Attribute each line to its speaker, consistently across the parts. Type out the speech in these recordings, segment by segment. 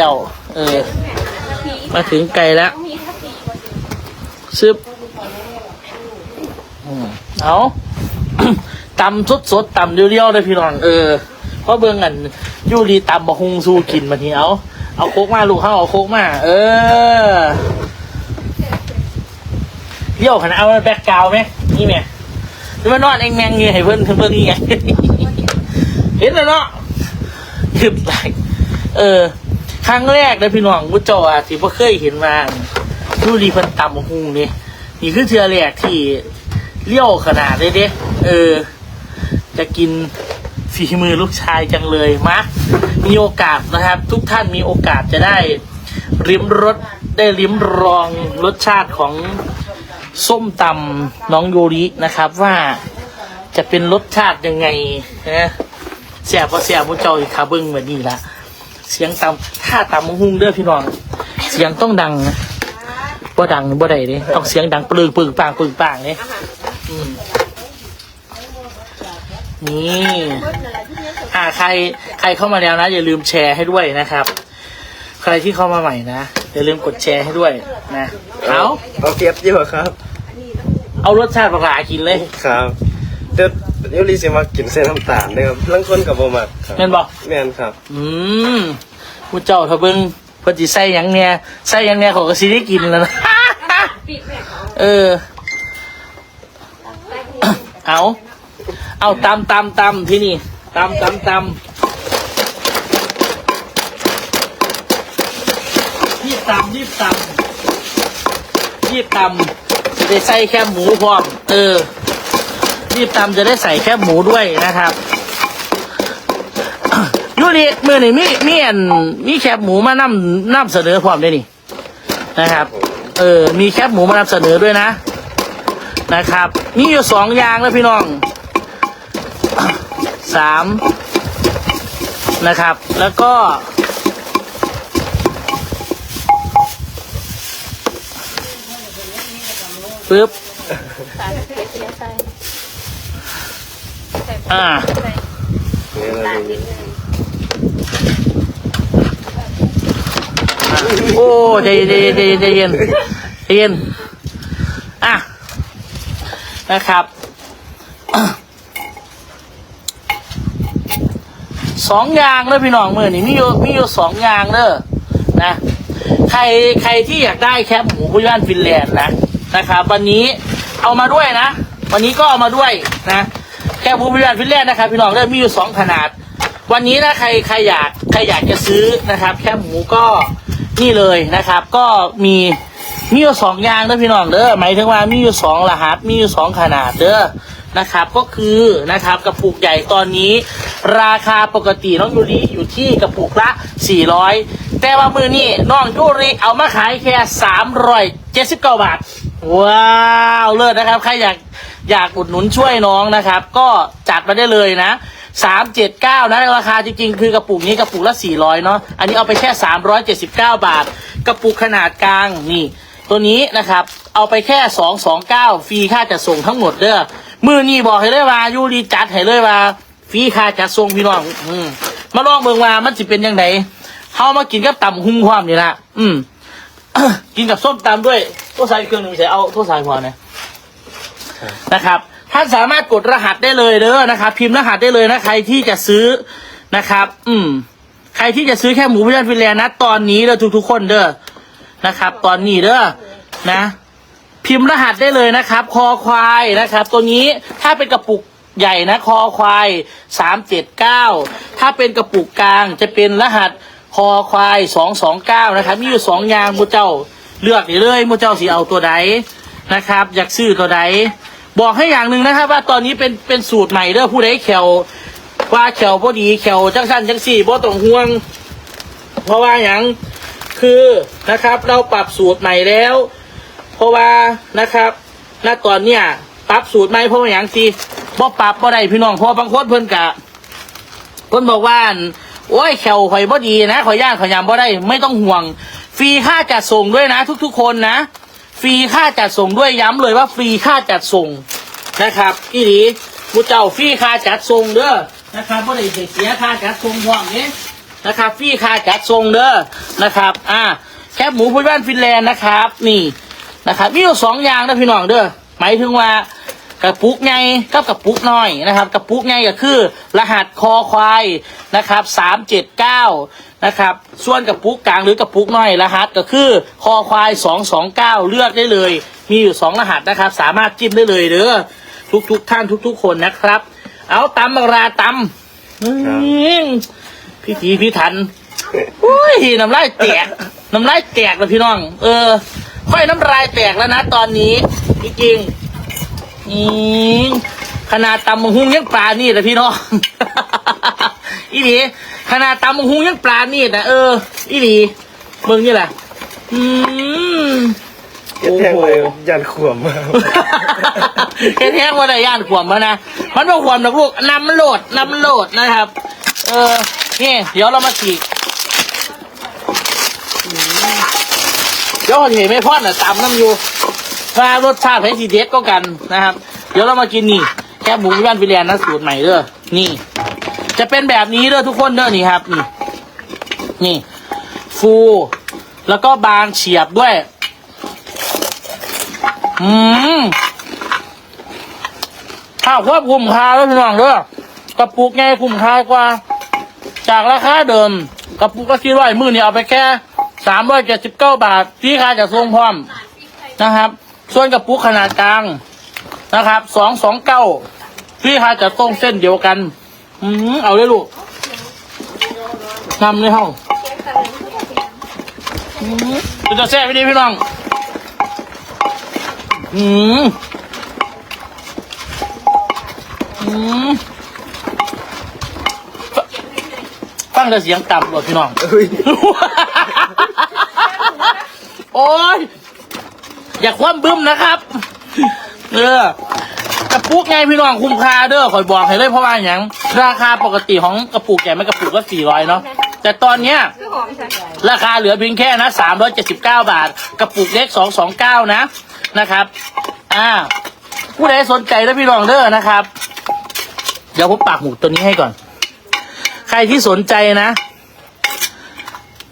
Speaker 1: แล้ว เออ มาถึงไก่แล้วซึบอืมเอาตำสดสดตำเรียวๆเลยพี่น้องเออเพราะเบิ่งอันยูรีตำบะฮุงสูกินมาทีเอาเอาโคกมาลูกเขาเอาโคกมา เออเลี้ยวขนาดเอาแบกกาวไหมนี่แม่นี่มันนอนเองแมงเงี้ยให้เพิ่นเพิ่นนี่ไงเห็นแล้วเนาะหยุดไหลเออ ครั้งแรกเลยพี่น้องกุจออะที่พ่เคยเห็นมาดูรีเพันตำบะฮุงนี่นี่คือเทือแรกที่เลี้ยวขนาดเลยเด้เออ จะกินฝีมือลูกชายจังเลยมะมีโอกาสนะครับ ทุกท่านมีโอกาสจะได้ริมรสได้ริมรองรสชาติของส้มตำน้องโยรินะครับ ว่าจะเป็นรสชาติยังไงนะเสียบพอเสียบมุเจ้าอีกคาบิ้งแบบนี้ละ เสียงตำถ้าตำมงหุ่งเด้อพี่น้อง เสียงต้องดังนะบ่ดังบ่ได้เด้ต้องเสียงดังปลือปึงปางปึงปางเนี่ยอืมนี่อ่าใครใครเข้ามาแล้วนะ อย่าลืมแชร์ให้ด้วยนะครับ ใครที่เข้ามาใหม่นะอย่าลืมกดแชร์ให้ด้วยนะเอา
Speaker 2: เอาเก็บอยู่ครับ
Speaker 1: เอารสชาติปลากินเลย
Speaker 2: ครับเดี๋ยวเดี๋ ยวรีสิมากินเส้นน้ำตาลนะครับลังคนกับบ่มักครับ
Speaker 1: แม่นบอก
Speaker 2: แม่นครับ
Speaker 1: อืมผู้เจ้าทะเบิงเพอดีใส่หยังเนี่ยใส่หยังเนี่ยเขาก็สิได้กินแล้วนะ
Speaker 3: ปีกแม่เขา
Speaker 1: เออ เอา เอาตำตำตำที่นี่ตำตำตำรีบตำรีบตำรีบตำจะได้ใส่แค่หมูพร้อม เออ รีบตำจะได้ใส่แค่หมูด้วยนะครับยูริมือนี่มีมีอันมีแคบหมูมานำนำเสนอพร้อมด้นี่นะครับ เออมีแคบหมูมานำเสนอด้วยนะ นะครับ มีอยู่สองอย่างแล้วพี่น้องสามนะครับ แล้วก็ปึ๊บ
Speaker 3: สารเสียใจ
Speaker 1: อ่า
Speaker 2: นี่เรา
Speaker 3: ตา
Speaker 2: มี
Speaker 3: ดิน
Speaker 1: โอ้ใจเย็นใจเย็นใจเย็นใจเย็นอะนะครับสองอย่างเลยพี่น้องมือนี่มีอยู่มีอยู่สองอย่างเด้อนะใครใครที่อยากได้แคบหมูคุยบ้านฟินแลนด์นะนะครับ วันนี้เอามาด้วยนะ วันนี้ก็เอามาด้วยนะ แคบหมูคุยบ้านฟินแลนด์นะครับพี่น้องเด้อมีอยู่สองขนาด วันนี้นะใครใครอยากใครอยากจะซื้อนะครับ แคบหมูก็นี่เลยนะครับ ก็มีมีอยู่สองอย่างเด้อพี่น้องเด้อหมายถึงว่ามีอยู่สองรหัสมีอยู่สองขนาดเด้อนะครับ ก็คือนะครับกระปุกใหญ่ตอนนี้ ราคาปกติน้องยูริอยู่ที่กระปุกละ 400 แต่ว่ามือนี้น้องยูริเอามาขายแค่379บาท ว้าว เลิศนะครับ ใครอยาก อยากอุดหนุนช่วยน้องนะครับ ก็จัดมาได้เลยนะ379นะราคาจริงๆ คือกระปุกนี้กระปุกละ400เนาะอันนี้เอาไปแค่379บเก้าบาท กระปุกขนาดกลางนี่ ตัวนี้นะครับ เอาไปแค่229ฟรีค่าจัดส่งทั้งหมดเด้อมือนี่บอกให้เลยว่ายูรีจัดให้เลยว่าฟรีค่าจัดส่งพี่น้องอืมมาลองเบิ่งว่ามันสิเป็นยังไงเฮามากินกับตำหุ้งความนี่ละอืมกินกับส้มตำด้วยโทษสายเครื่องหนึ่งใส่เอาโทษสายพอนะ นะครับ ท่านสามารถกดรหัสได้เลยเด้อนะครับ พิมพ์รหัสได้เลยนะใครที่จะซื้อนะครับ อืม ใครที่จะซื้อแค่หมูพิจารฟินแลนด์นะตอนนี้เด้อทุกๆคนเด้อนะครับ ตอนนี้เด้อนะ พิมพ์รหัสได้เลยนะครับ คอควายนะครับ ตัวนี้ถ้าเป็นกระปุกใหญ่นะคอควายสามเจ็ดเก้าถ้าเป็นกระปุกกลางจะเป็นรหัสคอควายสองสองเก้านะครับ มีอยู่สองอย่างมูเจ้าเลือกได้เลยมูเจ้าสีเอาตัวใดนะครับ อยากซื้อตัวใด บอกให้อย่างหนึ่งนะครับ ว่าตอนนี้เป็นเป็นสูตรใหม่เด้อผู้ใดแขวว่าแขวพอดีแขวจังสั้นจังสี่บ่ต้องห่วง เพราะว่าอย่างคือนะครับ เราปรับสูตรใหม่แล้ว เพราะว่านะครับณตอนเนี้ยปรับสูตรใหม่เพราะว่าอย่างสิบ่ปรับบ่ได้พี่น้องเพราะบางคนเพิ่นกะเพิ่นบอกว่าโอ้ยแขวข่อยบ่ดีนะข่อยย่างข่อยยำบ่ได้ ไม่ต้องห่วง ฟรีค่าจัดส่งด้วยนะ ทุก ๆ คนนะ ฟรีค่าจัดส่งด้วยย้ำเลยว่าฟรีค่าจัดส่งนะครับอีหลีมูเจ้าฟรีค่าจัดส่งเด้อนะครับบ่ได้เสียค่าจัดส่งพร้อมเนี้นะครับฟรีค่าจัดส่งเด้อนะครับอ่าแคบหมูพื้นบ้านฟินแลนด์นะครับ นี่นะครับมีอยู่สองอย่างนะพี่น้องเด้อหมายถึงว่า กระปุกไงกับกระปุกน้อยนะครับ กระปุกไงก็คือ รหัสคอควายนะครับสามเจ็ดเก้านะครับ ส่วนกระปุกกลางหรือกระปุกน้อยรหัสก็คือคอควายสองสองเก้าเลือกได้เลย มีอยู่สองรหัสนะครับ สามารถจิ้มได้เลยเด้อทุกทุกๆท่านทุก ๆ คนนะครับ เอาตำบักราตำอืมพิธีพิถันอุ้ยน้ำลายแตกน้ำลายแตกเลยพี่น้อง เออ ค่อยน้ำลายแตกแล้วนะตอนนี้จริงๆ อืมขนาดตำมังหุงยังปลานี่เลยพี่น้อง อีหลีขนาดตำมังหุงยังปลานี่นะเออ อีหลีมึงนี่แหละอืม
Speaker 2: เฮ็ดแทงไปยันขวมมา
Speaker 1: แค่แท้ว่าได้ย่านขวมมานะมันว่าขวมนะลูกนำมันโหลดนำมันโหลดนะครับ เออนี่เดี๋ยวเรามาฉีกอืมเดี๋ยวเห็นไม่พ่อนอะตำน้ำอยู่ ถ้ารสชาติให้สีเด็ดก็กันนะครับ เดี๋ยวเรามากินนี่แค่หมูย่านฟิเลียนนะสูตรใหม่เด้อนี่ จะเป็นแบบนี้เด้อทุกคนเด้อนี่ครับ นี่นี่ ฟู แล้วก็บางเฉียบด้วย อืมข้าวควบคุมค่าแล้วพี่น้องเด้อกระปุกไงคุ้มค่ากว่า จากราคาเดิมกระปุกก็คิดว่ามือนี่เอาไปแค่สามร้อยเจ็ดสิบเก้าบาทที่ค่าจะส่งพร้อมนะครับ ส่วนกระปุกขนาดกลางนะครับสองสองเก้าที่ค่าจะส่งเส้นเดียวกัน อืมเอาเลยลูกนำเลยเฮ้าอืมจะแซ่บไปดีพี่น้อง อืมอืมฟฟังแต่เสียงต่ำกว่าพี่น้อง
Speaker 2: เอ้ย
Speaker 1: โอ้ย อย่าคว่ำบึ้มนะครับ เออกระปุกไงพี่น้องคุ้มค่าเด้อคอยบอกให้เลยเพราะว่าอย่างราคาปกติของกระปุกใหญ่ไม่กระปุกก็สี่ร้อยเนาะแต่ตอนเนี้ยราคาเหลือเพียงแค่นะสามร้อยเจ็ดสิบเก้าบาท กระปุกเล็กสองสองเก้านะนะครับ อ่า ผู้ใดสนใจแล้วพี่รองเด้อนะครับ เดี๋ยวผมปากหมูตัวนี้ให้ก่อน ใครที่สนใจนะ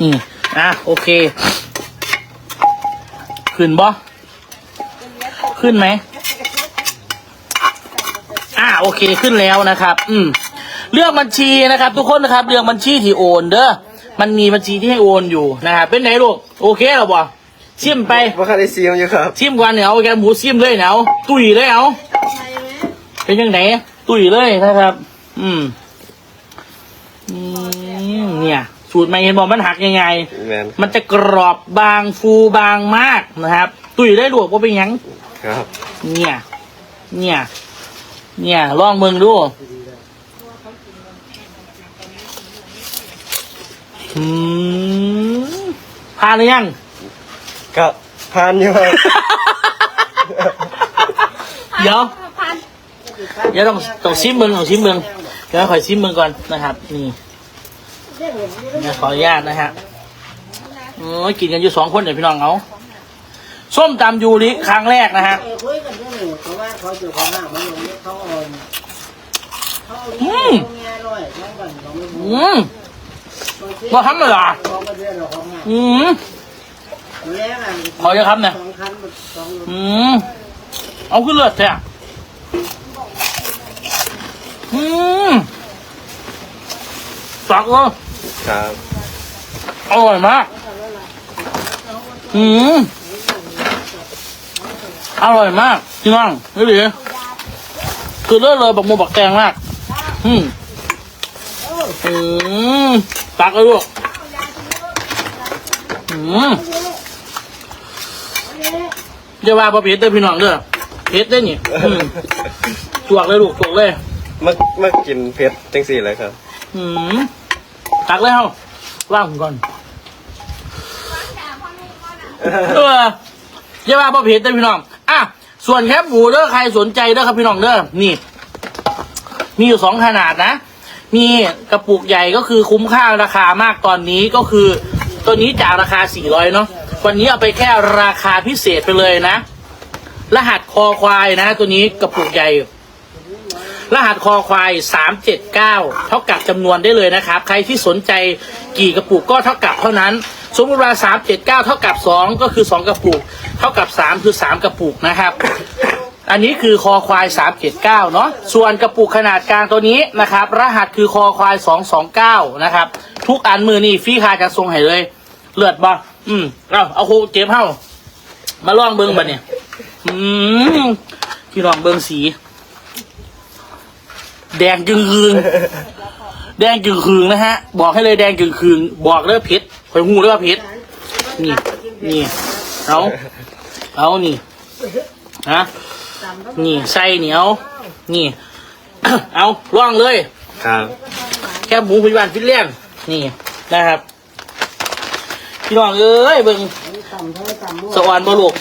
Speaker 1: อืมอะโอเค ขึ้นบ่ ขึ้นไหมอ่าโอเคขึ้นแล้วนะครับ อืมเลือกบัญชีนะครับ ทุกคนนะครับเลือกบัญชีที่โอนเด้อมันมีบัญชีที่ให้โอนอยู่นะครับเป็นไหนลูกโอเคหรอบ่ชิมไป
Speaker 2: ว่าคาได้ซีมอยู่ครับ
Speaker 1: ชิมก่อนเนี่ยเอาแกหมูชิมเลยเนี่ยเอาตุยเลยเอาเป็นยังไงตุยเลยนะครับ อืมอืมเนี่ย สูตรไม่เห็นบอกมันหักยังไง
Speaker 2: แมน
Speaker 1: มันจะกรอบบางฟูบางมากนะครับ ตุยได้ลวกว่าเป็นหยัง
Speaker 2: ครับ
Speaker 1: เนี่ย เนี่ย เนี่ยลองเมืองดูอืมพานหรือยัง
Speaker 2: ครับพานอยู่ครับ
Speaker 1: เดี๋ยว
Speaker 3: พัน
Speaker 1: เดี๋ยวต้องต้องชิมเมืองต้องชิมเมืองเดี๋ยวขอชิมเมืองก่อนนะครับนี่นะขออนุญาตนะฮะโอ้ยกินกันอยู่สองคนเดี๋ยวพี่น้องเอา ส้มตำยูริครั้งแรกนะฮะ
Speaker 4: เออคุยกันเรื่องหนึ่งเพราะว่าเขาอยู่ข้างหน้ามันลงเขาเอ่อนเขา
Speaker 1: อื
Speaker 4: เลี้ย
Speaker 1: ม
Speaker 4: งเงี้ยด้วยทั้งกันเขาไม่รู้
Speaker 1: อืม บ่ธรรมดา
Speaker 4: เขาก็เรียนเราของงาน
Speaker 1: อืม
Speaker 4: แล้วอะ
Speaker 1: ขอเยอะครับเนี่ย
Speaker 4: สองคันสอง
Speaker 1: อืม เอาขึ้นเลือดแท้อืมสักเลย
Speaker 2: ครับ
Speaker 1: อร่อยมาก อืม อร่อยมากพี่น้องนี่ดิคือเลิศเลยบักโมบักแตงมาก อืมอืมตักเลยลูกอืมเดี๋ยวว่าพอเพชรเด้อพี่น้องเด้อเพชรได้อนี่อืมจวกเลยลูกจวกเลย
Speaker 2: มามากินเผ็ดจังสี่เลยครับ
Speaker 1: อืมตักเลยเฮาว่างผมก่อนเออเยาว่าพ่อเพจเด้อพี่น้องอะ ส่วนแคบหมูเด้อใครสนใจเด้อครับพี่น้องเด้อนี่ มีอยู่สองขนาดนะ มีกระปุกใหญ่ก็คือคุ้มค่าราคามากตอนนี้ก็คือ ตัวนี้จากราคา 400 เนาะวันนี้เอาไปแค่ราคาพิเศษไปเลยนะ รหัสคอควายนะ ตัวนี้กระปุกใหญ่ รหัสคอควายสามเจ็ดเก้าเท่ากับจำนวนได้เลยนะครับ ใครที่สนใจกี่กระปุกก็เท่ากับเท่านั้น สมมติว่าสามเจ็ดเก้าเท่ากับสองก็คือสองกระปุก ท่ากับสามคือสามกระปุกนะครับ อันนี้คือคอควายสามเจ็ดเก้าเนาะส่วนกระปุกขนาดกลางตัวนี้นะครับ รหัสคือคอควายสองสองเก้านะครับ ทุกอันมือนี่ฟรีคาจะทรงให้เลย เลือดบ่อืมเอาเอาโคเจ็บเฮ้ามาลองเบิ้งบัดเนี่ยอืมพี่ลองเบิ้งสี แดงจึงคืงแดงจึงคืงนะฮะ บอกให้เลยแดงจึงคืงบอกเลยว่าเผ็ดคอยหูเลยว่าเผ็ดนี่ นี่เอา เอานี่ฮะนี่ไส้เหนียวนี่ เอาล่องเลย
Speaker 2: ครับ
Speaker 1: แค่หมูพยาบาลฟิตเลียนนี่นะครับ พี่น้องเอ้ยเบิ่ง
Speaker 4: ต่ำเท่าต่ำ
Speaker 1: สวรรค์บลูก